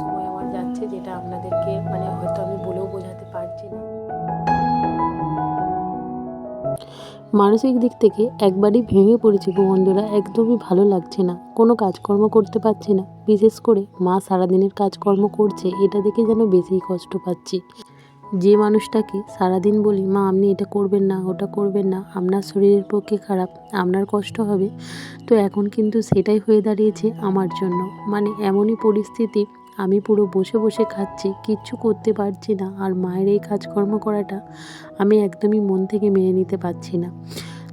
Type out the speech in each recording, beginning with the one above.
সময় আমার যাচ্ছে যেটা আপনাদেরকে মানে হয়তো আমি বলেও বোঝাতে পারছি না। মানসিক দিক থেকে একবারই ভেঙে পড়েছি গো বন্ধুরা একদমই ভালো লাগছে না। কোনো কাজকর্ম করতে পারছি না। বিশেষ করে মা সারাদিনের কাজকর্ম করছে, এটা দেখে যেন বেশিই কষ্ট পাচ্ছি। যে মানুষটাকে সারাদিন বলি, মা, আপনি এটা করবেন না, ওটা করবেন না, আপনার শরীরের পক্ষে খারাপ, আপনার কষ্ট হবে। তো এখন কিন্তু সেটাই হয়ে দাঁড়িয়েছে আমার জন্য। মানে এমনই পরিস্থিতি, আমি পুরো বসে বসে খাচ্ছি, কিচ্ছু করতে পারছি না, আর মায়ের এই কাজকর্ম করাটা আমি একদমই মন থেকে মেনে নিতে পারছি না।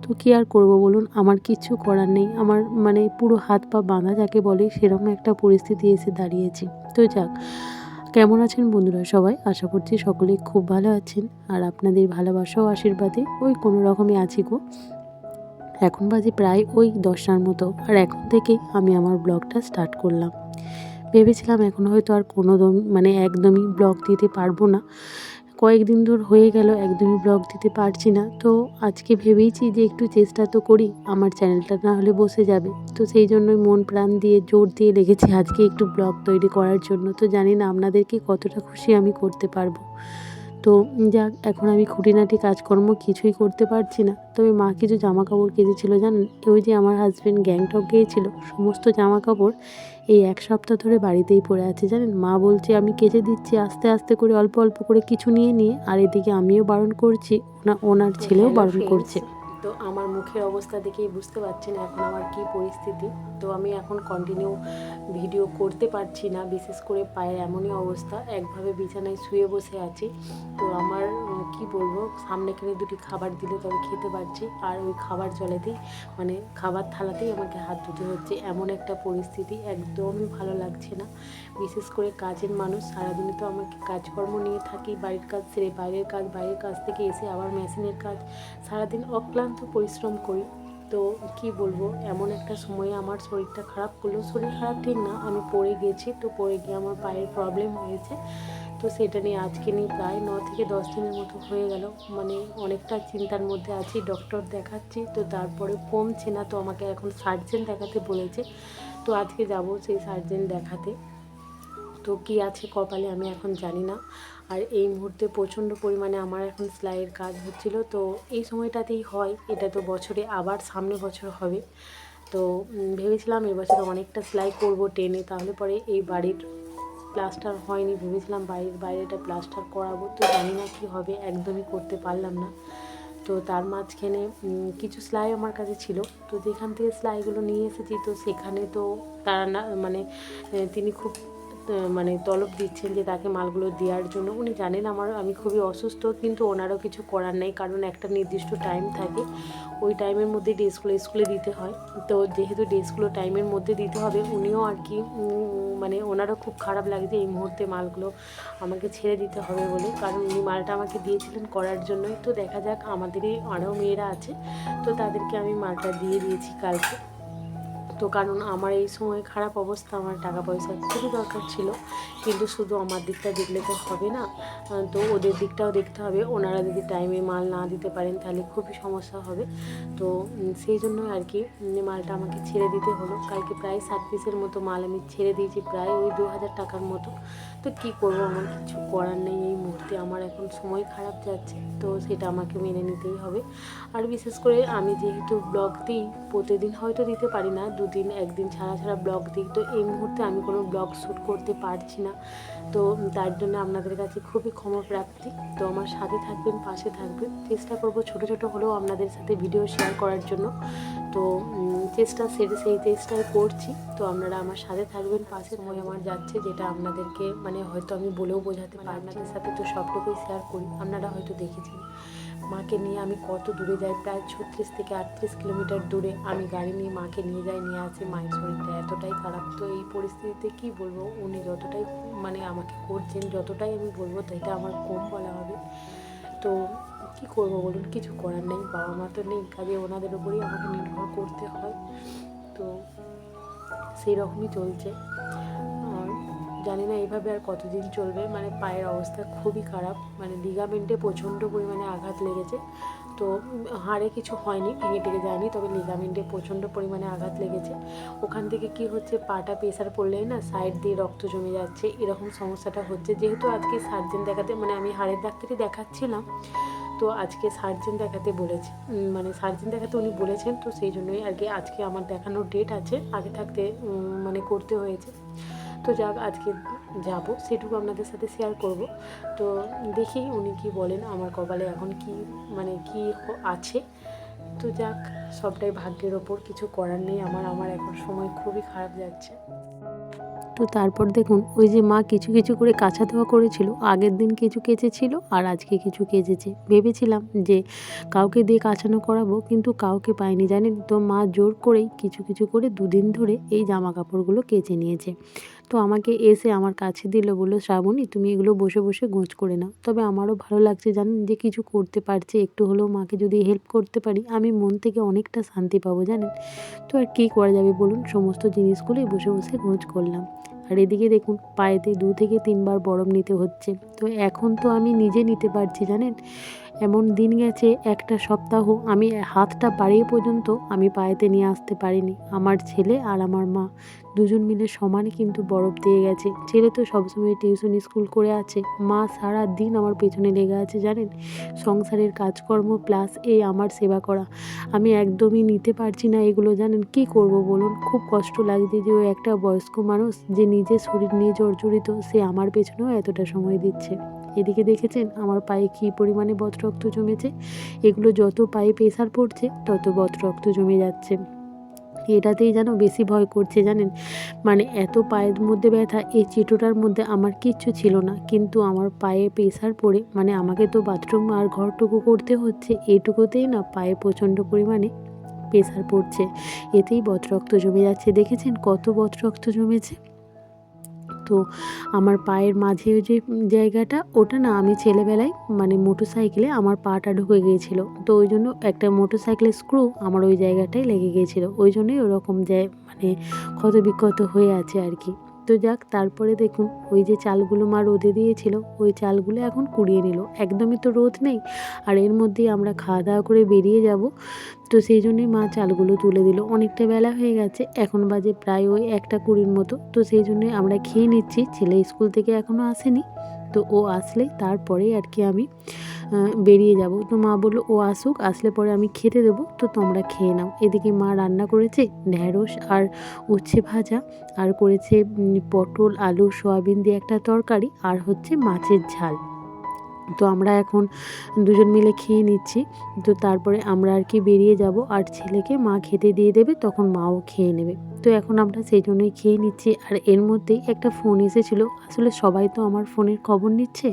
তো কী আর করব বলুন? আমার কিচ্ছু করার নেই। আমার মানে পুরো হাত পা বাঁধা যাকে বলে, সেরকম একটা পরিস্থিতি এসে দাঁড়িয়েছে। তো যাক কেমন আছেন বন্ধুরা সবাই? আশা করছি সকলেই খুব ভালো আছেন। আর আপনাদের ভালোবাসা ও আশীর্বাদে ওই কোনো রকমে আছি গো। এখন বাজে প্রায় ওই দশটার মতো। আর এখন থেকেই আমি আমার ব্লগটা স্টার্ট করলাম। ভেবেছিলাম এখন হয়তো আর কোনো দম মানে একদমই ব্লগ দিতে পারব না। কয়েকদিন ধর হয়ে গেল, একদমই ব্লগ দিতে পারছি না। তো আজকে ভেবেইছি যে একটু চেষ্টা তো করি, আমার চ্যানেলটা না হলে বসে যাবে। তো সেই জন্যই মন প্রাণ দিয়ে, জোর দিয়ে লেগেছি আজকে একটু ব্লগ তৈরি করার জন্য। তো জানি না আপনাদেরকে কতটা খুশি আমি করতে পারব। তো যাক, এখন আমি খুঁটিনাটি কাজকর্ম কিছুই করতে পারছি না। তবে মা কিছু জামা কাপড় কেঁদেছিল জানেন ওই যে আমার হাজব্যান্ড গ্যাংটক গিয়েছিল। সমস্ত জামা কাপড় এই এক সপ্তাহ ধরে বাড়িতেই পড়ে আছে জানেন? মা বলছে, আমি কেচে দিচ্ছি আস্তে আস্তে করে, অল্প অল্প করে কিছু নিয়ে নিয়ে, আর এদিকে আমিও বারণ করছি। ওনা ওনার ছেলেও বারণ করছে। তো আমার মুখের অবস্থা দেখেই বুঝতে পারছেন এখন আমার কি পরিস্থিতি। তো আমি এখন কন্টিনিউ ভিডিও করতে পারছি না, বিশেষ করে পায়ের এমনই অবস্থা। একভাবে বিছানায় শুয়ে বসে আছি। তো আমার কি বলব, সামনে এখানে দুটি খাবার দিলে তবে খেতে পারছি। আর ওই খাবার জলেতেই মানে খাবার থালাতেই আমাকে হাত ধুতে হচ্ছে। এমন একটা পরিস্থিতি, একদমই ভালো লাগছে না। বিশেষ করে কাজের মানুষ, সারাদিনে তো আমাকে কাজকর্ম নিয়ে থাকি। বাড়ির কাজ সেরে বাইরের কাজ বাইরের কাজ থেকে এসে আবার মেশিনের কাজ। সারাদিন অক্লান্ত পরিশ্রম করি। তো কি বলব, এমন একটা সময়ে আমার শরীরটা খারাপ করল। শরীর খারাপ ঠিক না, আমি পড়ে গেছি, তো পড়ে গিয়ে আমার পায়ের প্রবলেম হয়েছে। তো সেটা নিয়ে আজকে নিয়ে প্রায় ন থেকে দশ দিনের মতো হয়ে গেল। মানে অনেকটা চিন্তার মধ্যে আছি ডক্টর দেখাচ্ছি, তো তারপরে কমছে না। তো আমাকে এখন সার্জেন দেখাতে বলেছে। তো আজকে যাব সেই সার্জেন দেখাতে। তো কী আছে কপালে আমি এখন জানি না। আর এই মুহূর্তে প্রচণ্ড পরিমাণে আমার এখন সেলাইয়ের কাজ হচ্ছিল। তো এই সময়টাতেই হয়, এটা তো বছরে আবার সামনে বছর হবে। তো ভেবেছিলাম এবছর অনেকটা সেলাই করব টেনে, তাহলে পরে এই বাড়ির প্লাস্টার হয়নি। ভেবেছিলাম বাড়ির বাইরেটা প্লাস্টার করাবো, তো জানি না কী হবে, একদমই করতে পারলাম না। তো তার মাঝখানে কিছু সেলাই আমার কাছে ছিল। তো যেখান থেকে সেলাইগুলো নিয়ে এসেছি, তো সেখানে তো তারা না মানে তিনি খুব মানে তলব দিচ্ছেন যে তাকে মালগুলো দেওয়ার জন্য। উনি জানেন আমার, আমি খুবই অসুস্থ, কিন্তু ওনারও কিছু করার নেই, কারণ একটা নির্দিষ্ট টাইম থাকে। ওই টাইমের মধ্যে ড্রেসগুলো স্কুলে দিতে হয়। তো যেহেতু ড্রেসগুলো টাইমের মধ্যে দিতে হবে, উনিও আর কি মানে ওনারও খুব খারাপ লাগছে এই মুহূর্তে মালগুলো আমাকে ছেড়ে দিতে হবে বলে। কারণ উনি মালটা আমাকে দিয়েছিলেন করার জন্যই। তো দেখা যাক, আমাদেরই আরও মেয়েরা আছে, তো তাদেরকে আমি মালটা দিয়ে দিয়েছি কালকে। তো কারণ আমার এই সময় খারাপ অবস্থা, আমার টাকা পয়সা খুবই দরকার ছিল। কিন্তু শুধু আমার দিকটা দেখলে তো হবে না। তো ওদের দিকটাও দেখতে হবে। ওনারা যদি টাইমে মাল না দিতে পারেন, তাহলে খুবই সমস্যা হবে। তো সেই জন্য আর কি মালটা আমাকে ছেড়ে দিতে হলো। কালকে প্রায় সাত পিসের মতো মাল আমি ছেড়ে দিয়েছি, প্রায় ওই দু হাজার টাকার মতো। তো কী করব? আমার কিছু করার নেই এই মুহূর্তে। আমার এখন সময় খারাপ যাচ্ছে, তো সেটা আমাকে মেনে নিতেই হবে। আর বিশেষ করে আমি যেহেতু ব্লগ দিই, প্রতিদিন হয়তো দিতে পারি না। দুদিন, একদিন ছাড়া ছাড়া ব্লগ দিই তো এই মুহূর্তে আমি কোনো ব্লগ শ্যুট করতে পারছি না। তো তার জন্য আপনাদের কাছে খুবই ক্ষমা প্রাপ্তি। তো আমার সাথে থাকবেন, পাশে থাকবেন। চেষ্টা করব ছোট ছোট হলেও আপনাদের সাথে ভিডিও শেয়ার করার জন্য। তো চেষ্টা সেটা সেই চেষ্টাই করছি। তো আপনারা আমার সাথে থাকবেন, পাশে সময় আমার যাচ্ছে, যেটা আপনাদেরকে মানে হয়তো আমি বলেও বোঝাতে পারি আপনাদের সাথে তো সবটুকুই শেয়ার করি। আপনারা হয়তো দেখেছেন। মাকে নিয়ে আমি কত দূরে যাই, প্রায় ছত্রিশ থেকে আটত্রিশ কিলোমিটার দূরে আমি গাড়ি নিয়ে মাকে নিয়ে যাই, নিয়ে আসি। মায়ের শরীরটা এতটাই খারাপ। তো এই পরিস্থিতিতে কি বলব? উনি যতটাই মানে আমাকে করছেন, যতটাই আমি বলব এটা আমার কম বলা হবে। তো কি করব বলুন? কিছু করার নেই, বাবা মা তো নেই। কাজে ওনাদের উপরেই আমাকে নির্ভর করতে হয়। তো সেই রকমই চলছে। জানি না এইভাবে আর কতদিন চলবে। মানে পায়ের অবস্থা খুবই খারাপ। মানে লিগামেন্টে প্রচণ্ড পরিমাণে আঘাত লেগেছে। তো হাড়ে কিছু হয়নি, ভেঙে টেঙে যায়নি, তবে লিগামেন্টে প্রচণ্ড পরিমাণে আঘাত লেগেছে। ওখান থেকে কি হচ্ছে, পাটা প্রেসার পড়লেই না সাইড দিয়ে রক্ত জমে যাচ্ছে, এরকম সমস্যাটা হচ্ছে। যেহেতু আজকে সার্জেন দেখাতে মানে আমি হাড়ের ডাক্তারই দেখাচ্ছিলাম, তো আজকে সার্জেন দেখাতে বলেছে। মানে সার্জেন দেখাতে উনি বলেছেন, তো সেই জন্যই আর কি আজকে আমার দেখানোর ডেট আছে। আগে থাকতে মানে করতে হয়েছে। তো যাক, আজকে যাব, সেটুকু আপনাদের সাথে শেয়ার করব। তো দেখি উনি কি বলেন, আমার কপালে এখন কি মানে কি আছে। তো যাক, সবটাই ভাগ্যের ওপর, কিছু করার নেই আমার আমার এখন সময় খুবই খারাপ যাচ্ছে। তো তারপর দেখুন, ওই যে মা কিছু কিছু করে কাঁচা ধোয়া করেছিল, আগের দিন কিছু কেচেছিল আর আজকে কিছু কেচেছে। ভেবেছিলাম যে কাউকে দিয়ে কাচানো করাবো, কিন্তু কাউকে পাইনি, জানেন তো? মা জোর করেই কিছু কিছু করে দুদিন ধরে এই জামা কাপড়গুলো কেচে নিয়েছে। তো আমাকে এসে আমার কাছে দিল, বলল, শ্রাবণী, তুমি এগুলো বসে বসে গোছ করে নাও। তবে আমারও ভালো লাগছে জানেন যে কিছু করতে পারছি, একটু হলেও মাকে যদি হেল্প করতে পারি, আমি মন থেকে অনেকটা শান্তি পাবো জানেন। তো আর কী করা যাবে বলুন, সমস্ত জিনিসগুলোই বসে বসে গোছ করলাম। আর এদিকে দেখুন, পায়েতে দু থেকে তিনবার বরফ নিতে হচ্ছে। তো এখন তো আমি নিজে নিতে পারছি জানেন। এমন দিন গেছে, একটা সপ্তাহ আমি হাতটা বাড়িয়ে পর্যন্ত আমি পায়েতে নিয়ে আসতে পারিনি, আমার ছেলে আর আমার মা। দুজন মিলে সমানে কিন্তু বরফ দিয়ে গেছে। ছেলে তো সবসময় টিউশন, স্কুল করে আছে। মা সারা দিন আমার পেছনে লেগে আছে, জানেন? সংসারের কাজকর্ম প্লাস এই আমার সেবা করা। আমি একদমই নিতে পারছি না এগুলো, জানেন? কি করব বলুন? খুব কষ্ট লাগছে যে ও একটা বয়স্ক মানুষ, যে নিজের শরীর নিয়ে জর্জরিত, সে আমার পেছনেও এতটা সময় দিচ্ছে। এদিকে দেখেছেন, আমার পায়ে কী পরিমাণে বদরক্ত জমেছে? এগুলো যত পায়ে প্রেসার পড়ছে, তত বদরক্ত জমে যাচ্ছে। এটাতেই যেন বেশি ভয় করছে জানেন? মানে এত পায়ের মধ্যে ব্যথা, এই চিটোটার মধ্যে আমার কিচ্ছু ছিল না। কিন্তু আমার পায়ে প্রেসার পড়ে মানে আমাকে তো বাথরুম আর ঘরটুকু করতে হচ্ছে, এইটুকুতেই না পায়ে প্রচণ্ড পরিমাণে প্রেসার পড়ছে। এতেই বদরক্ত জমে যাচ্ছে। দেখেছেন কত বদরক্ত জমেছে? তো আমার পায়ের মাঝে যে জায়গাটা, ওটা না আমি ছেলেবেলায় মানে মোটর সাইকেলে আমার পাটা ঢুকে গিয়েছিল। তো ওই জন্য একটা মোটর সাইকেলের স্ক্রু আমার ওই জায়গাটায় লেগে গিয়েছিল। ওই জন্যই ওরকম যায় মানে ক্ষত বিক্ষত হয়ে আছে আর কি। তো যাক, তারপরে দেখুন, ওই যে চালগুলো মা রোদে দিয়েছিল, ওই চালগুলো এখন কুড়িয়ে নিল। একদমই তো রোদ নেই, আর এর মধ্যেই আমরা খাওয়া দাওয়া করে বেরিয়ে যাব। তো সেই জন্যই মা চালগুলো তুলে দিল। অনেকটা বেলা হয়ে গেছে, এখন বাজে প্রায় ওই একটা কুড়ির মতো। তো সেই জন্যই আমরা খেয়ে নিচ্ছি, ছেলে স্কুল থেকে এখনও আসেনি। তো ও আসলে তারপরেই আর কি আমি বেরিয়ে যাব। তো মা বলল, ও আসুক, আসলে পরে আমি খেতে দেবো, তো তোমরা খেয়ে নাও। এদিকে মা রান্না করেছে ঢ্যাঁড়স আর উচ্ছে ভাজা, আর করেছে পটল, আলু, সয়াবিন দিয়ে একটা তরকারি, আর হচ্ছে মাছের ঝাল। তো আমরা এখন দুজন মিলে খেয়ে নিচ্ছি। তো তারপরে আমরা আর কি বেরিয়ে যাব, আর ছেলেকে মা খেতে দিয়ে দেবে, তখন মাও খেয়ে নেবে। তো এখন আমরা সেই জন্যই খেয়ে নিচ্ছি। আর এর মধ্যেই একটা ফোন এসেছিল। আসলে সবাই তো আমার ফোনের খবর নিচ্ছে।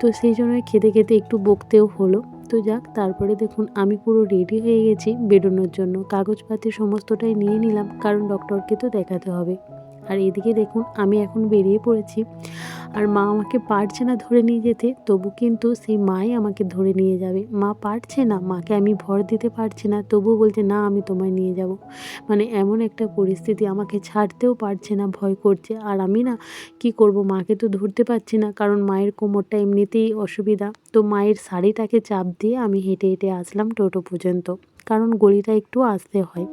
তো সেই জন্যই খেতে খেতে একটু বকতেও হলো। তো যাক, তারপরে দেখুন, আমি পুরো রেডি হয়ে গেছি বেরোনোর জন্য। কাগজপাতি সমস্তটাই নিয়ে নিলাম, কারণ ডক্টরকে তো দেখাতে হবে। আর এদিকে দেখুন, আমি এখন বেরিয়ে পড়েছি। আর মা আমাকে পারছে না ধরে নিয়ে যেতে, তবু কিন্তু সেই মাই আমাকে ধরে নিয়ে যাবে। মা পারছে না, মাকে আমি ভর দিতে পারছি না তবু বলছে, না, আমি তোমায় নিয়ে যাব। মানে এমন একটা পরিস্থিতি আমাকে ছাড়তেও পারছে না, ভয় করছে। আর আমি না, কি করব? মাকে তো ধরতে পারছি না, কারণ মায়ের কোমরটা এমনিতেই অসুবিধা। তো মায়ের শাড়িটাকে চাপ দিয়ে আমি হেঁটে হেঁটে আসলাম টোটো পর্যন্ত, কারণ গলিটা একটু আসতে হয়।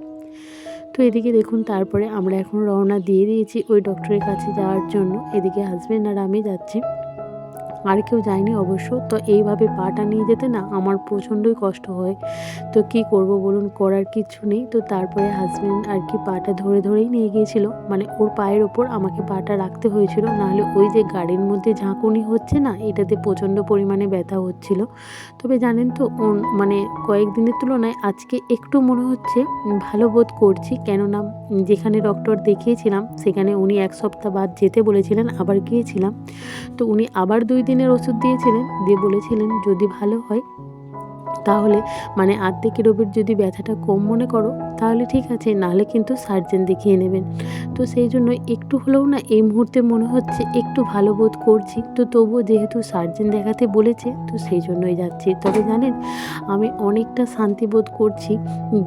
তো এদিকে দেখুন, তারপরে আমরা এখন রওনা দিয়ে দিয়েছি ওই ডক্টরের কাছে যাওয়ার জন্য। এদিকে হাজব্যান্ড আর আমি যাচ্ছি। আর কেউ যায়নি অবশ্য। তো এইভাবে পাটা নিয়ে যেতে না আমার প্রচণ্ডই কষ্ট হয়। তো কি করব বলুন, করার কিছু নেই। তো তারপরে হাজব্যান্ড আর কি পাটা ধরে ধরেই নিয়ে গিয়েছিল। মানে ওর পায়ের ওপর আমাকে পাটা রাখতে হয়েছিল। নাহলে ওই যে গাড়ির মধ্যে ঝাঁকুনি হচ্ছে না, এটাতে প্রচণ্ড পরিমাণে ব্যথা হচ্ছিল। তবে জানেন তো মানে কয়েকদিনের তুলনায় আজকে একটু মনে হচ্ছে ভালো বোধ করছি। কেননা যেখানে ডক্টর দেখিয়েছিলাম, সেখানে উনি এক সপ্তাহ বাদ যেতে বলেছিলেন, আবার গিয়েছিলাম। তো উনি আবার দুই দিনের ওষুধ দিয়েছিলেন দিয়ে বলেছিলেন যদি ভালো হয় তাহলে মানে আর্ধেকের ওপর যদি ব্যথাটা কম মনে করো, তাহলে ঠিক আছে, নাহলে কিন্তু সার্জেন দেখিয়ে নেবেন। তো সেই জন্য একটু হলেও না এই মুহূর্তে মনে হচ্ছে একটু ভালো বোধ করছি। তো তবুও যেহেতু সার্জেন দেখাতে বলেছে, তো সেই জন্যই যাচ্ছি। তবে জানেন, আমি অনেকটা শান্তি বোধ করছি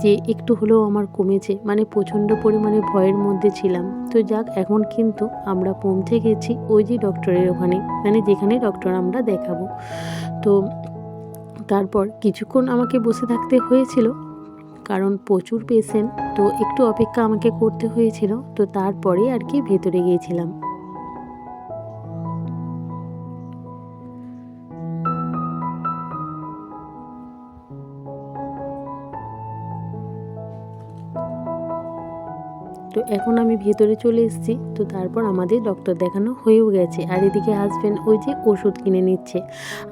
যে একটু হলেও আমার কমেছে মানে প্রচণ্ড পরিমাণে ভয়ের মধ্যে ছিলাম। তো যাক, এখন কিন্তু আমরা পৌঁছে গেছি ওই যে ডক্টরের ওখানে মানে যেখানে ডক্টর আমরা দেখাবো। তো তারপর কিছুক্ষণ আমাকে বসে থাকতে হয়েছিল, কারণ প্রচুর পেশেন্ট, তো একটু অপেক্ষা আমাকে করতে হয়েছিল, তো তারপরে আর কি ভেতরে গিয়েছিলাম। এখন আমি ভেতরে চলে এসেছি। তো তারপর আমাদের ডক্টর দেখানো হয়েও গেছে। আর এদিকে হাজব্যান্ড ওই যে ওষুধ কিনে নিচ্ছে।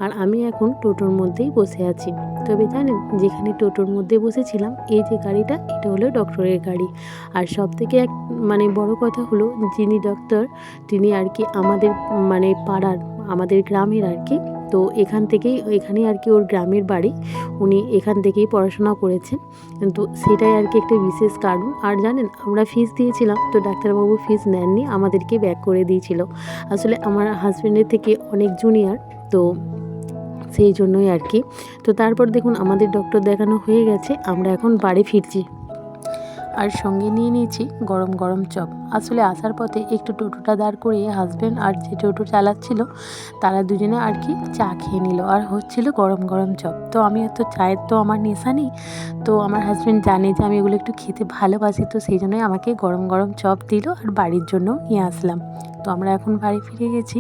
আর আমি এখন টোটোর মধ্যেই বসে আছি। তবে জানেন, যেখানে টোটোর মধ্যে বসেছিলাম, এই যে গাড়িটা, এটা হলো ডক্টরের গাড়ি। আর সব থেকে এক মানে বড় কথা হলো, যিনি ডক্টর তিনি আর কি আমাদের মানে পাড়ার, আমাদের গ্রামের আর কি তো এখান থেকেই এখানে আর কি ওর গ্রামের বাড়ি। উনি এখান থেকেই পড়াশোনা করেছেন। তো সেটাই আর কি একটা বিশেষ কারণ। আর জানেন, আমরা ফিস দিয়েছিলাম, তো ডাক্তারবাবু ফিস নেননি, আমাদেরকে ব্যাক করে দিয়েছিল। আসলে আমার হাজব্যান্ডের থেকে অনেক জুনিয়র তো সেই জন্যই আর কি। তো তারপর দেখুন, আমাদের ডক্টর দেখানো হয়ে গেছে, আমরা এখন বাড়ি ফিরছি। আর সঙ্গে নিয়ে নিয়েছি গরম গরম চপ। আসলে আসার পথে একটু টোটোটা দাঁড় করিয়ে হাজব্যান্ড আর যে টোটো চালাচ্ছিল, তারা দুজনে আর কি চা খেয়ে নিল। আর হচ্ছিল গরম গরম চপ। তো আমি এত চায়ের তো আমার নেশা নেই। তো আমার হাজব্যান্ড জানে যে আমি এগুলো একটু খেতে ভালোবাসি, তো সেই জন্যই আমাকে গরম গরম চপ দিল আর বাড়ির জন্য নিয়ে আসলাম। তো আমরা এখন বাড়ি ফিরে গেছি।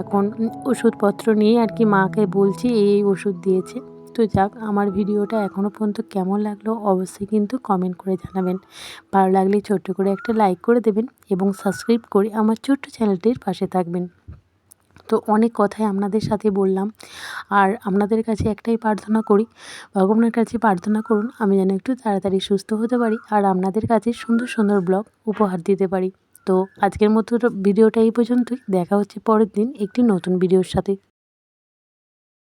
এখন ওষুধপত্র নিয়ে আর কি মাকে বলছি, এই ওষুধ দিয়েছে। তো যাক, আমার ভিডিওটা এখনও পর্যন্ত কেমন লাগল অবশ্যই কিন্তু কমেন্ট করে জানাবেন। ভালো লাগলে ছোট্ট করে একটা লাইক করে দেবেন এবং সাবস্ক্রাইব করে আমার ছোট্ট চ্যানেলটির পাশে থাকবেন। তো অনেক কথাই আপনাদের সাথে বললাম আর আপনাদের কাছে একটাই প্রার্থনা করি, ভগবানের কাছে প্রার্থনা করুন আমি যেন একটু তাড়াতাড়ি সুস্থ হতে পারি আর আপনাদের কাছে সুন্দর সুন্দর ব্লগ উপহার দিতে পারি। তো আজকের মতো ভিডিওটা এই পর্যন্তই, দেখা হচ্ছে পরের দিন একটি নতুন ভিডিওর সাথে।